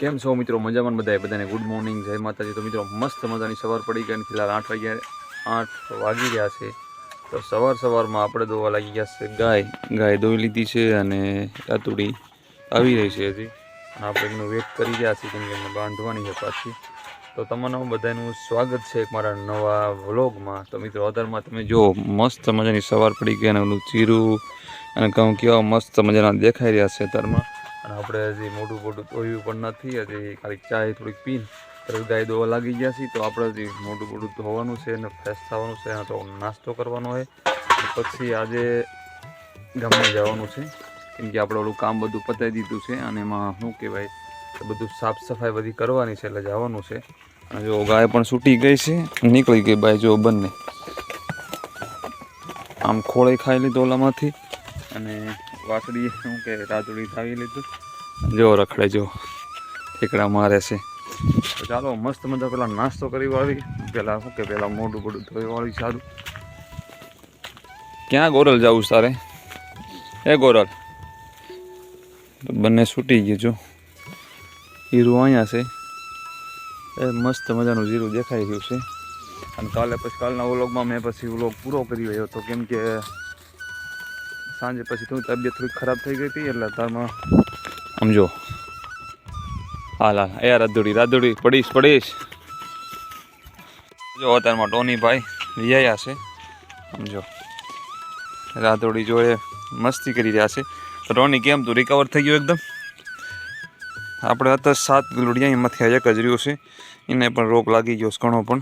કેમ છો મિત્રો? મજામાં ને બધાય? બધાને ગુડ મોર્નિંગ જય માતાજી. તો મિત્રો, મસ્ત મજાની સવાર પડી ગઈ અને ફિલહાલ આઠ વાગ્યા, આઠ વાગી ગયા છે. તો સવાર સવારમાં આપણે દોવા લાગી ગયા છે. ગાય ગાય દોઈ લીધી છે અને આતુડી આવી રહી છે હજી. આપણે એમનું વેટ કરી રહ્યા છીએ કેમ કે એમને બાંધવાની છે પાછી. તો તમારું બધાનું સ્વાગત છે એક મારા નવા વ્લોગમાં. તો મિત્રો અદરમાં તમે જો મસ્ત મજાની સવાર પડી ગઈ અને ઓલું ચીરું અને કહું કેવા મસ્ત મજાના દેખાઈ રહ્યા છે અત્યારમાં. આપણે હજી મોટું મોટું ધોયું પણ નથી. હજી ખાલી ચાય થોડીક પીને તરત ગાય દોવા લાગી ગયા છીએ તો આપણે હજી મોટું મોટું ધોવાનું છે અને ફ્રેશ થવાનું છે. તો નાસ્તો કરવાનો હોય પછી આજે ગામમાં જવાનું છે. કેમ કે આપણે ઓલું કામ બધું પતાવી દીધું છે અને એમાં શું કહેવાય બધું સાફ સફાઈ બધી કરવાની છે એટલે જવાનું છે. અને જો ગાય પણ છૂટી ગઈ છે. નીકળી ગઈ બાય જો બંને. આમ ખોળે ખાઈ લીધો ઓલામાંથી. અને વાસળી શું કે રાતડી થાવી લીધું? જો રખડે જો ઠેકડા મારે છે. ચાલો, મસ્ત મજા પેલા નાસ્તો કરી વાળી, પેલા શું કે પેલા મોઢું બોઢું ધોઈ વાળી સારું. ક્યાં ગોરલ જવું તારે? એ ગોરલ. બંને છૂટી ગયું જો. હીરું અહીંયા છે. એ મસ્ત મજાનું જીરું દેખાઈ ગયું છે. અને કાલે પછી કાલના વ્લોગમાં મેં પછી વ્લોગ પૂરો કર્યો હતો કેમ કે સાંજે પછી થોડી તબિયત થોડી ખરાબ થઈ ગઈ હતી, એટલે તારમાં સમજો. હાલ હાલ. એ રાધોડી રાધોડી, પડીશ પડીશ. જો, અત્યારમાં ટોનીભાઈ વિયા છે. સમજો. રાધોડી જોએ મસ્તી કરી રહ્યા છે. તો ટોની કેમ? તું રિકવર થઈ ગયો એકદમ? આપણે અત્યારે સાત લોડિયા એમાંથી એક જ રહ્યો છે. એને પણ રોગ લાગી ગયો ઘણો પણ.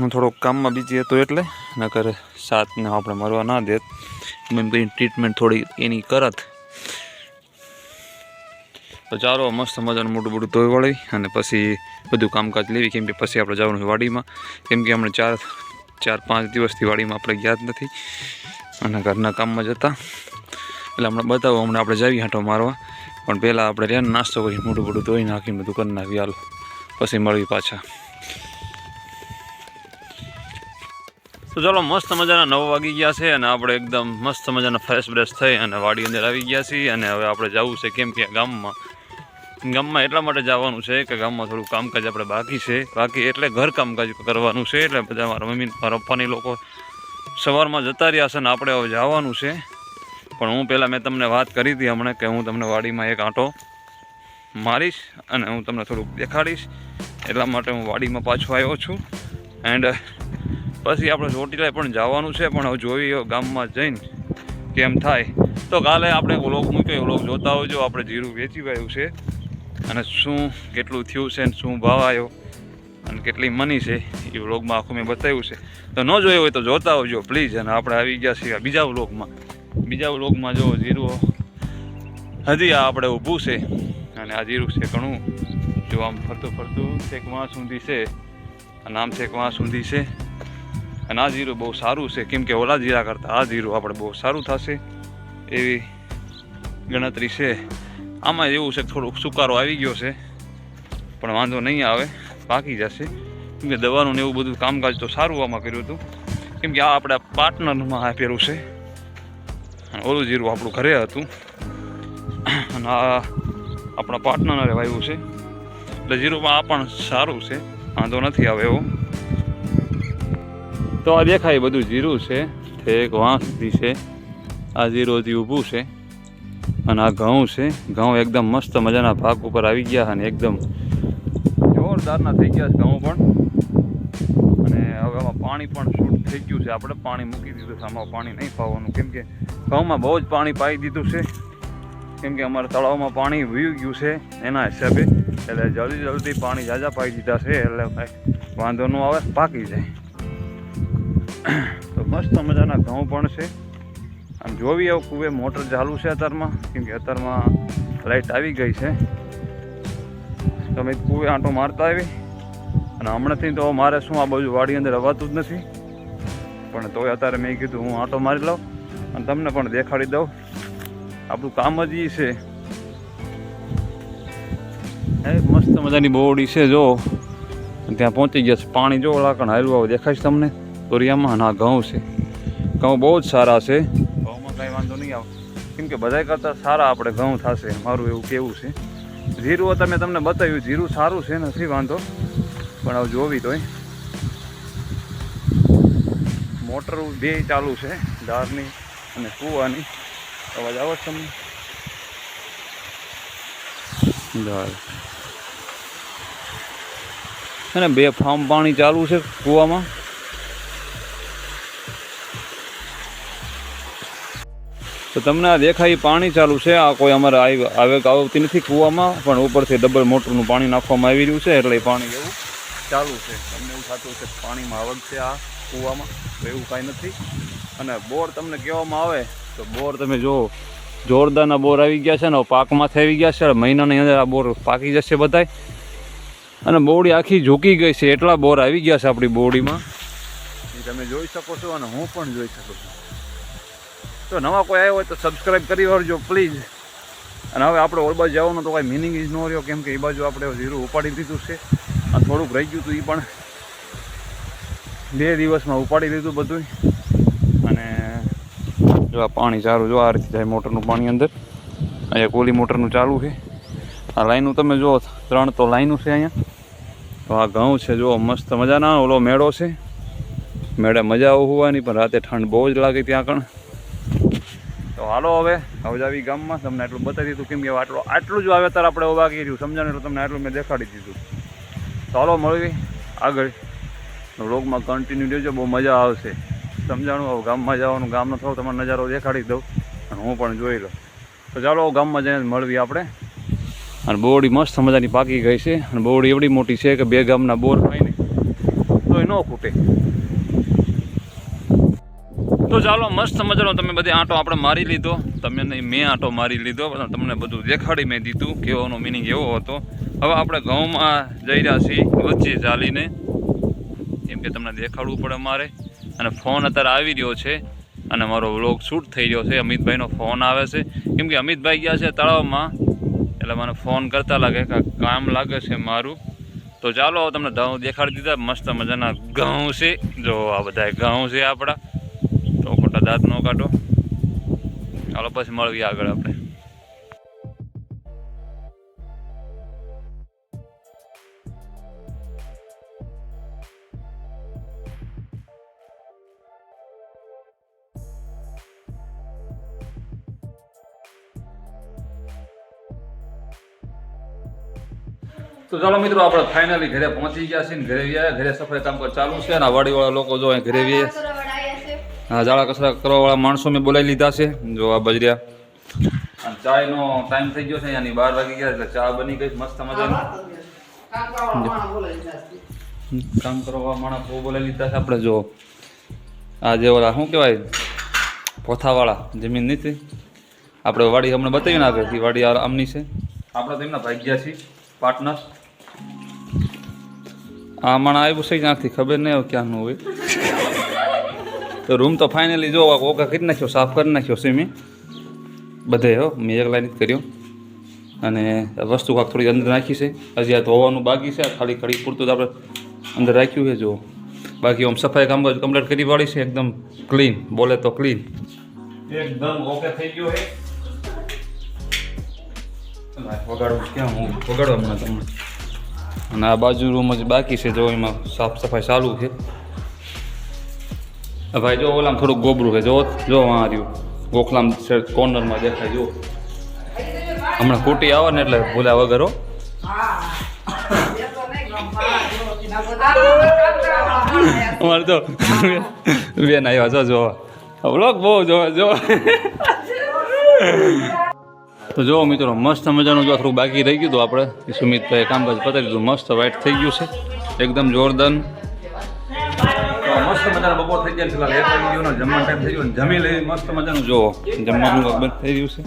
હું થોડોક કામમાં બીજી હતો એટલે, નકર સાતને આપણે મરવા ના દેત. એમ બધી ટ્રીટમેન્ટ થોડી એની કરત. તો ચાલો, મસ્ત મજાનું મોટું મોટું ધોઈ વળી અને પછી બધું કામકાજ લેવી. કેમ કે પછી આપણે જવાનું છે વાડીમાં. કેમ કે હમણાં ચાર ચાર, પાંચ દિવસથી વાડીમાં આપણે ગયા જ નથી. અને ઘરના કામમાં જતા એટલે હમણાં બતાવો, હમણાં આપણે જઈએ હાંટો મારવા. પણ પહેલાં આપણે રહ્યા નાસ્તો કરી મોટું મોટું ધોઈ નાખીને બધું કરી નાખી હાલો, પછી મળવી પાછા. તો ચાલો, મસ્ત મજાના નવ વાગી ગયા છે અને આપણે એકદમ મસ્ત મજાના ફ્રેશ બ્રેશ થઈ અને વાડી અંદર આવી ગયા છીએ અને હવે આપણે જવું છે કેમ કે ગામમાં. ગામમાં એટલા માટે જવાનું છે કે ગામમાં થોડું કામકાજ આપણે બાકી છે. બાકી એટલે ઘર કામકાજ કરવાનું છે એટલે બધા મારા મમ્મી મારા પપ્પાની લોકો સવારમાં જતા રહ્યા છે ને આપણે હવે જવાનું છે. પણ હું પહેલાં મેં તમને વાત કરી હતી હમણાં કે હું તમને વાડીમાં એક આંટો મારીશ અને હું તમને થોડુંક દેખાડીશ. એટલા માટે હું વાડીમાં પાછો આવ્યો છું. એન્ડ પછી આપણે ચોટીલાએ પણ જવાનું છે, પણ હવે જોઈએ ગામમાં જઈને કેમ થાય. તો કાલે આપણે વ્લોગ મૂક્યો વ્લોગ જોતા હોજો. આપણે જીરું વેચી ગયું છે. અને શું કેટલું થયું છે ને શું ભાવ આવ્યો અને કેટલી મની છે, એ વ્લોગમાં આખું મેં બતાવ્યું છે. તો ન જોયું હોય તો જોતા હોજો પ્લીઝ અને આપણે આવી ગયા છીએ બીજા વ્લોગમાં. બીજા વ્લોગમાં જો જીરું હજી આ આપણે ઊભું છે અને આ જીરું છે ઘણું. જો આમ ફરતું ફરતું છેક વાં સુધી છે. અને આમ છેક વાં સુધી છે. અને આ જીરું બહુ સારું છે. કેમ કે ઓલા જીરા કરતાં આ જીરું આપણે બહુ સારું થશે એવી ગણતરી છે. આમાં એવું છે થોડુંક સુકારો આવી ગયો છે, પણ વાંધો નહીં આવે પાકી જશે. કેમ કે દવાનું ને એવું બધું કામકાજ તો સારું આમાં કર્યું હતું. કેમ કે આ આપણા પાર્ટનરમાં આપેલું છે. ઓલું જીરું આપણું ઘરે હતું. અને આ આપણા પાર્ટનરે વાવ્યું છે. એટલે જીરુમાં આ પણ સારું છે. વાંધો નથી આવે એવો. તો આ દેખાય બધું જીરું છે, ઠેક વાંસથી છે. આ જીરો હજી ઊભું છે અને આ ઘઉં છે. ઘઉં એકદમ મસ્ત મજાના ભાગ ઉપર આવી ગયા અને એકદમ જોરદારના થઈ ગયા છે ઘઉં પણ. અને હવે આમાં પાણી પણ શૂટ થઈ ગયું છે. આપણે પાણી મૂકી દીધું છે. આમાં પાણી નહીં પાવાનું. કેમ કે ઘઉંમાં બહુ જ પાણી પાઈ દીધું છે. કેમ કે અમારા તળાવમાં પાણી વી ગયું છે એના હિસાબે. એટલે જલ્દી જલ્દી પાણી જાજા પાઈ દીધા છે. એટલે કાંઈ વાંધો ન આવે, પાકી જાય. તો મસ્ત મજાના ઘઉં પણ છે. આમ જોવી આવું કુવે મોટર ચાલુ છે અત્યારમાં, કેમ કે અત્યારમાં લાઈટ આવી ગઈ છે. તમે કુવે આંટો મારતા આવી. અને હમણાંથી તો મારે શું આ બાજુ વાડી અંદર અવાતું જ નથી. પણ તોય અત્યારે મેં કીધું હું આંટો મારી લઉં અને તમને પણ દેખાડી દઉં. આપણું કામ જ ઈ છે. એ મસ્ત મજાની બોડી છે, જો. ત્યાં પહોંચી ગયા છે. પાણી જો લાકણ હાલવા દેખાય છે તમને? તોરિયામાં અને આ ઘઉં છે. ઘઉં બહુ જ સારા છે. ઘઉંમાં કાંઈ વાંધો નહીં આવે. કેમ કે બધાય કરતાં સારા આપણે ઘઉં થશે. મારું એવું કેવું છે. જીરું તમે તમને બતાવ્યું જીરું સારું છે નથી વાંધો. પણ હવે જોવી તોય. મોટર બે ચાલુ છે ધારની અને કૂવાની. અવાજ આવે છે તમને? ધાર. અને બે ફાર્મ પાણી ચાલુ છે કૂવામાં. તો તમને આ દેખાય પાણી ચાલુ છે. આ કોઈ અમારે આવી આવે આવતી નથી કૂવામાં, પણ ઉપરથી ડબલ મોટરનું પાણી નાખવામાં આવી રહ્યું છે, એટલે પાણી એવું ચાલુ છે. તમને એવું થતું છે પાણીમાં આવક છે આ કૂવામાં એવું કાંઈ નથી. અને બોર તમને કહેવામાં આવે, તો બોર તમે જુઓ જોરદારના બોર આવી ગયા છે ને પાકમાંથી આવી ગયા છે, મહિનાની અંદર આ બોર પાકી જશે બધાય. અને બોડી આખી ઝૂકી ગઈ છે, એટલા બોર આવી ગયા છે આપણી બોડીમાં. તમે જોઈ શકો છો અને હું પણ જોઈ શકું છું. તો નવા કોઈ આવ્યો હોય તો સબસ્ક્રાઈબ કરી વાળજો પ્લીઝ અને હવે આપણે ઓલ બાજુ જવાનું તો કાંઈ મિનિંગ જ ન રહ્યો, કેમ કે એ બાજુ આપણે ઝીરું ઉપાડી દીધું છે. અને થોડુંક રહી ગયું હતું એ પણ. બે દિવસમાં ઉપાડી લીધું બધું અને જો આ પાણી સારું જો આ રીતે જાય મોટરનું પાણી અંદર. અહીંયા કોલી મોટરનું ચાલુ છે. આ લાઈનું તમે જુઓ, ત્રણ તો લાઈનું છે અહીંયા. તો આ ઘઉં છે, જુઓ, મસ્ત મજાના. ઓલો મેળો છે. મેળે મજા હોવાની, પણ રાતે ઠંડ બહુ જ લાગે ત્યાં કણ. તો હાલો હવે હવજાવી ગામમાં તમને આટલું બતાવી દીધું. કેમ કે આટલું આટલું જ વાવેતર આપણે ઊભા કર્યું સમજાણું એટલે તમને આટલું મેં દેખાડી દીધું. તો હાલો મળવી આગળ. રોગમાં કન્ટિન્યુ રહેજો, બહુ મજા આવશે. સમજાણું? હવે ગામમાં જવાનું, ગામનો થોડો તમને નજારો દેખાડી દઉં. અને હું પણ જોઈ લઉં. તો ચાલો ગામમાં જઈને મળવી આપણે. અને બોરડી મસ્ત મજાની પાકી ગઈ છે. અને બોરડી એવડી મોટી છે કે બે ગામના બોર થાય ને તો એ ન ખૂટે. તો ચાલો, મસ્ત મજાનો તમે બધી આંટો આપણે મારી લીધો. તમે નહીં, મેં આંટો મારી લીધો તમને બધું દેખાડી મેં દીધું, કહેવાનો મિનિંગ એવો હતો. હવે આપણે ઘઉંમાં જઈ રહ્યા છીએ, વચ્ચે ચાલીને. કેમ કે તમને દેખાડવું પડે મારે. અને ફોન અત્યારે આવી રહ્યો છે, અને મારો વ્લોગ શૂટ થઈ રહ્યો છે. અમિતભાઈનો ફોન આવે છે. કેમ કે અમિતભાઈ ગયા છે તળાવમાં, એટલે મને ફોન કરતા લાગે કે કામ લાગે છે મારું. તો ચાલો તમને ઘઉં દેખાડી દીધા, મસ્ત મજાના ઘઉં છે. જો આ બધા ઘઉં છે આપણા. તો દાંત ન કાઢો. ચાલો પછી મળીએ આગળ આપણે. તો ચાલો મિત્રો, આપણે ફાઇનલી ઘરે પહોંચી ગયા છીએ ઘરે ગયા ઘરે સફાઈ કામ ચાલુ છે અને વાડીવાળા લોકો જો અહીં ઘરે વ્યા જાળા કચરા કરવાવાળા માણસો મેં બોલાવી લીધા છે. જો આ બજર્યા અને ચાયનો ટાઈમ થઈ ગયો છે અહીંયાની બાર વાગી ગયા એટલે ચા બની ગઈ મસ્ત મજાની. કામ કરવા માણસ બહુ બોલાવી લીધા છે. આપણે જો આ જે ઓલા શું કહેવાય પોથાવાળા જમીન નથી આપણે વાડી હમણાં બતાવી નાખે એ વાડી આ આમની છે. આપણે તો એમના ભાગ્યા છીએ પાર્ટનર આ માણા આવ્યું છે ક્યાંથી? ખબર નહીં ક્યાંનું હોય. તો રૂમ તો ફાઇનલી જો ઓકા કરી નાખ્યો સાફ કરી નાખ્યો છે મેં બધે હો મેં એકલાઈને જ કર્યો. અને વસ્તુ કાંક થોડી અંદર નાખી છે. હજી આ ધોવાનું બાકી છે ખાલી કડી પૂરતું જ આપણે અંદર રાખ્યું છે જો. બાકી આમ સફાઈ કામ કમ્પ્લીટ કરી વાળી છે એકદમ ક્લીન બોલે તો ક્લીન એકદમ ઓકે થઈ ગયો હે. વગાડવું ક્યાં હું વગાડવા હમણાં તમને? અને આ બાજુ રૂમ જ બાકી છે જો એમાં સાફ સફાઈ ચાલુ છે. ભાઈ જો ઓલામ થોડુંક ગોબરું છે, જો જો વાં રહ્યું. ગોખલામ કોર્નરમાં દેખાય, જો. હમણાં કુટી આવે ને એટલે ભૂલ્યા વગર અમારે તો બેન આવ્યા, જો જોવા બ્લોક બહુ જોવા જો. તો જો મિત્રો, મસ્ત મજાનું જો થોડું બાકી રહી ગયું હતું આપણે. સુમિતભાઈ કામકાજ પતાવી દીધું. મસ્ત વાઇટ થઈ ગયું છે. એકદમ જોરદાર. મસ્ત મજાનો બપોર થઈ ગયા છે લેટ આવી ગયો જમવાનો ટાઈમ થઈ ગયો જમી લઈ મસ્ત મજાનું. જુઓ, જમવાનું બંધ થઈ ગયું છે.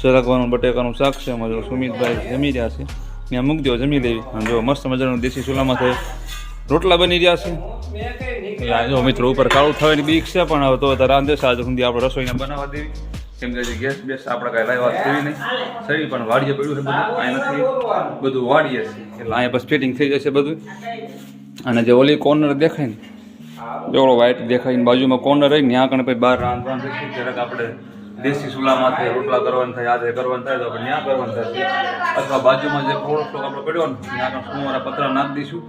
સરગવાનું, બટેકાનું શાક છે. અમારો સુમિતભાઈ જમી રહ્યા છે. ત્યાં મૂકી દો જમી લેવી. અને જો મસ્ત મજાનું દેશી ચૂલામાં થઈ રોટલા બની રહ્યા છે. જો મિત્રો ઉપર કાળું થવાની બીક છે, પણ હવે તો રાંધે સાજ સુધી આપણે રસોઈને બનાવવા દેવી. કેમ કે ગેસ બેસ આપણે કાંઈ લાવ્યા થઈ નહીં. થઈ પણ વાડીએ પડ્યું છે બધું. અહીંયા નથી. બધું વાડીએ છે. એટલે અહીંયા બસ ફિટિંગ થઈ જશે બધું. અને જે ઓલી કોર્નર દેખાય ને જે ઓલો વ્હાઈટ દેખાય બાજુમાં કોર્નર રહી ત્યાં કણે પછી બહાર રાંધવાનું છે જરાક આપણે દેશી ચૂલામાંથી રોટલા કરવાનું થાય આજે કરવાનું થાય, તો આપણે ત્યાં કરવાનું થાય. અથવા બાજુમાં જે થોડો થોડોક આપણે પડ્યો ને, ત્યાં આગળ સુમારા પતરા નાખી દઈશું.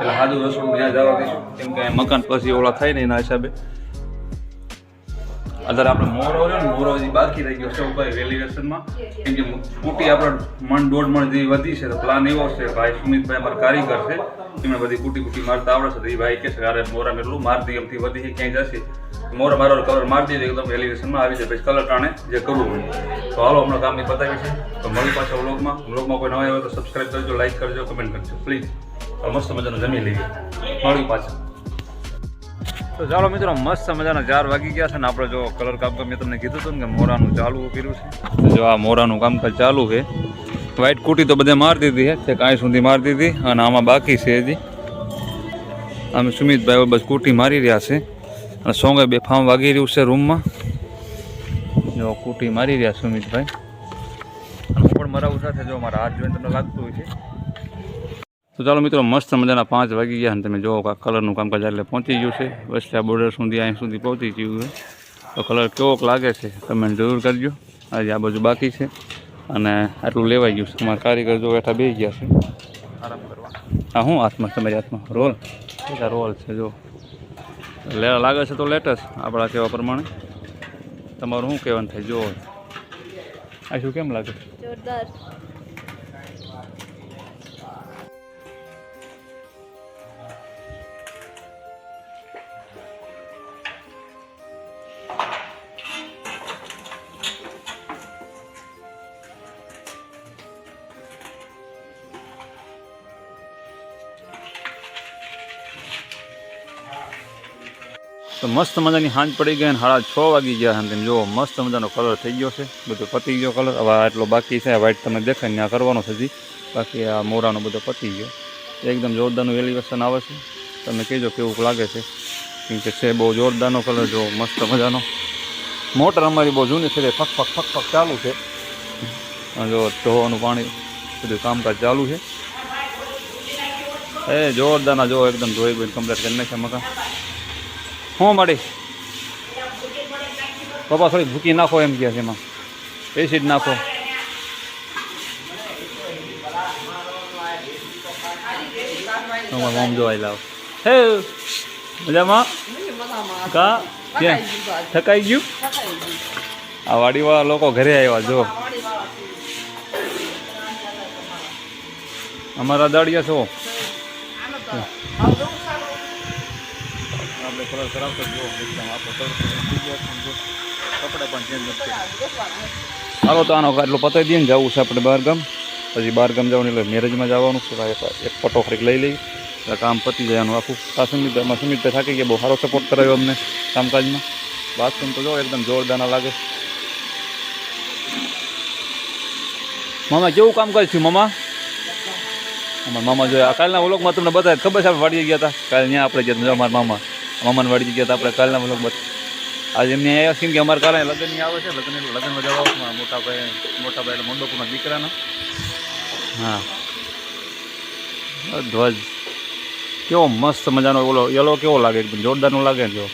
એટલે સાદું રસોડું ત્યાં જવા દઈશું. કેમ કે મકાન પછી ઓલા થાય ને એના હિસાબે. અત્યારે આપણે મોરો રહ્યો ને, મોરો હજી બાકી રહી ગયો છે ભાઈ વેલ્યુએશનમાં કેમ કે કુટી આપણે મણ દોઢ મણ જેવી વધી છે, તો પ્લાન એવો છે, ભાઈ સુમિતભાઈ અમારા કારીગર છે એમને બધી કુટી કુટી મારતા આવડે છે એ ભાઈ કહે છે અરે મોરા એટલું માર દઈએ એમથી વધી છે, ક્યાંય જશે. મોર મારો કલર મારતી દે એકદમ એલિવેશનમાં આવી જાય. પછી કલર ટાણે જે કરવું હોય. તો હાલો, હમણાં કામની પતાવી છે. તો મળી પાછા વ્લોગમાં વ્લોગમાં કોઈ નવા આવે તો સબસ્ક્રાઈબ કરજો લાઈક કરજો કમેન્ટ કરજો પ્લીઝ મસ્ત મજાનું જમી લઈએ. મળી પાછા. તો ચાલો મિત્રો, મસ્ત મજાના ચાર વાગી ગયા છે ને આપણે જો કલર કામકાજ મેં તમને કીધું હતું ને કે મોરાનું ચાલુ કર્યું છે. જો આ મોરાનું કામકાજ ચાલુ છે. વ્હાઈટ કુટી તો બધે મારી દીધી છે કાંઈ સુધી મારી દીધી અને આમાં બાકી છે હજી. અમે સુમિતભાઈ બસ કુટી મારી રહ્યા છે. અને સોંગે બે ફામ વાગી રહ્યું છે રૂમમાં. જો કુટી મારી રહ્યા સુમિતભાઈ. અને હું પણ મારા સાથે જો મારા હાથ જોઈને તમને લાગતું હોય છે. તો ચાલો મિત્રો, મસ્ત મજાના પાંચ વાગી ગયા અને તમે જોવો આ કલરનું કામકાજ એટલે પહોંચી ગયું છે. વસલા બોર્ડર સુધી, અહીં સુધી પહોંચી ગયું તો કલર કેવોક લાગે છે કમેન્ટ જરૂર કરજો. આજે આ બાજુ બાકી છે અને આટલું લેવાઈ ગયું છે. તમારા કારીગર જો બેઠા બે ગયા છે. આરામ કરવા હા હું હાથમાં તમારી હાથમાં? રોલ? બધા રોલ છે જો? લે, લાગે છે તો લેટેસ્ટ, આપણા કહેવા પ્રમાણે. તમારું શું કહેવાનું થાય? જો. આ શું કેમ લાગે? જોરદાર. તો મસ્ત મજાની સાંજ પડી ગઈ અને સાડા છ વાગી ગયા અને જુઓ, મસ્ત મજાનો કલર થઈ ગયો છે. બધો પતી ગયો કલર હવે આટલો બાકી છે. વ્હાઈટ તમે દેખાય ત્યાં કરવાનો છે હજી. બાકી આ મોરાનો બધો પતી ગયો. એકદમ જોરદારનું એલિવેશન આવે છે. તમે કહેજો કેવું લાગે છે. કેમ કે છે બહુ જોરદારનો કલર જો મસ્ત મજાનો. મોટર અમારી બહુ જૂની છે. ફક ફક ફક ફક ચાલુ છે. જો ધોવાનું પાણી બધું કામકાજ ચાલુ છે. એ જોરદારના જો એકદમ ધોઈ ગઈ કમ્પ્લીટ કરી નાખ્યા મકાન. હું મળી પપ્પા થોડી ભૂકી નાખો એમ કહે છે એમાં. એસિડ નાખો. મોમ જોવાઈ લાવ. હે, મજામાં? કા? ક્યાં? થકાઈ ગયું? આ વાડીવાળા લોકો ઘરે આવ્યા જો અમારા દાડિયા છો. આપણે કલર કરાવતો જો એકદમ આપણો કલર થઈ ગયો છે જો. કપડાં પણ ચેન્જ નથી હાલો તો આનો એટલો પતાવી દઈએ ને જવું છે આપણે બહારગામ. પછી બહારગામ જવાનું એટલે મેરેજમાં જવાનું છે. એક ફોટો ખરીક લઈ લઈ એટલે કામ પતી જવાનું આખું. આ સુમિતભાઈમાં સુમિતભાઈ થાકી ગયા. બહુ સારો સપોર્ટ કરાવ્યો અમને કામકાજમાં. બાથરૂમ તો જો એકદમ જોરદાર લાગે. મામા, કેવું કામકાજ થયું મામા? અમારા મામા જોયા. કાલના વ્લોગમાં તમને બતાવે ખબર છે, આપણે વાડી ગયા હતા. કાલે ત્યાં આપણે ગયા મારા મામા. મામાને વાડી ગયા હતા આપણે કાલના મતલબ આજે એમને આવ્યા છીએ કે અમારે કાલે લગ્નની આવે છે, લગ્ન જવા આવશું મોટા ભાઈ મોટા ભાઈ એટલે મંડપોના દીકરાના. હા. ધ્વજ. કેવો મસ્ત મજાનો ઓલો યલો કેવો લાગે? એકદમ જોરદારનો લાગે જો.